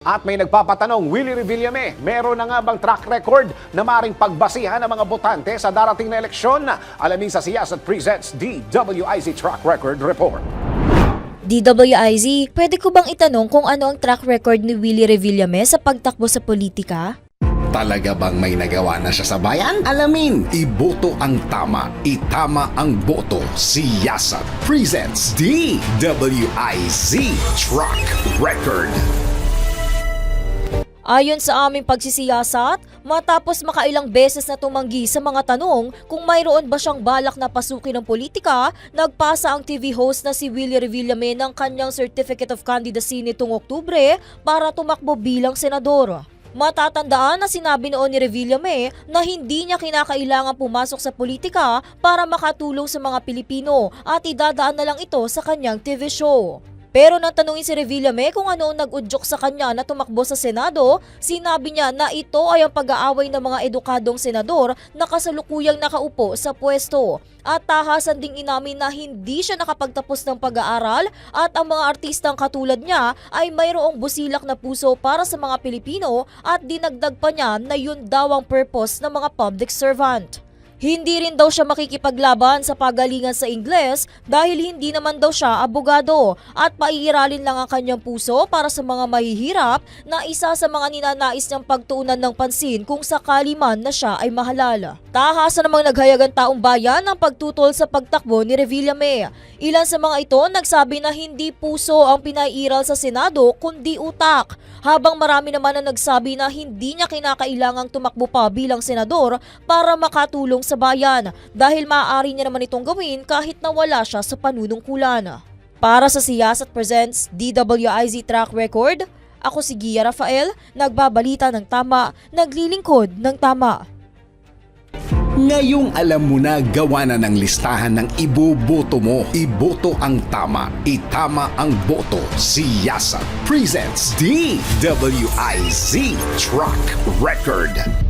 At may nagpapatanong, Willie Revillame, meron na nga bang track record na maring pagbasihan ng mga botante sa darating na eleksyon? Alamin sa Siyasat Presents DWIZ Track Record Report. DWIZ, pwede ko bang itanong kung ano ang track record ni Willie Revillame sa pagtakbo sa politika? Talaga bang may nagawa na siya sa bayan? Alamin, iboto ang tama, itama ang boto. Siyasat presents DWIZ Track Record. Ayon sa aming pagsisiyasat, matapos makailang beses na tumanggi sa mga tanong kung mayroon ba siyang balak na pasukin ng politika, nagpasa ang TV host na si Willie Revillame ng kanyang Certificate of Candidacy nitong Oktubre para tumakbo bilang senador. Matatandaan na sinabi noon ni Revillame na hindi niya kinakailangan pumasok sa politika para makatulong sa mga Pilipino at idadaan na lang ito sa kanyang TV show. Pero nang tanungin si Revillame kung ano ang nag-udyok sa kanya na tumakbo sa Senado, sinabi niya na ito ay ang pag-aaway ng mga edukadong senador na kasalukuyang nakaupo sa pwesto. At tahasan ding inamin na hindi siya nakapagtapos ng pag-aaral at ang mga artistang katulad niya ay mayroong busilak na puso para sa mga Pilipino at dinagdag pa niya na yun daw ang purpose ng mga public servant. Hindi rin daw siya makikipaglaban sa pagalingan sa Ingles dahil hindi naman daw siya abogado at paiiralin lang ang kanyang puso para sa mga mahihirap na isa sa mga ninanais niyang pagtuunan ng pansin kung sakali man na siya ay mahalala. Tahasa namang naghayagan taong bayan ng pagtutol sa pagtakbo ni Revillame. Ilan sa mga ito nagsabi na hindi puso ang pinairal sa Senado kundi utak habang marami naman na nagsabi na hindi niya kinakailangang tumakbo pa bilang senador para makatulong sa bayan dahil maaari niya naman itong gawin kahit na wala siya sa panunungkulan. Para sa Siyasat Presents DWIZ Track Record, ako si Gia Rafael, nagbabalita ng tama, naglilingkod ng tama. Ngayong alam mo na gawa na ng listahan ng iboboto mo. Iboto ang tama, itama ang boto. Siyasat presents DWIZ Track Record.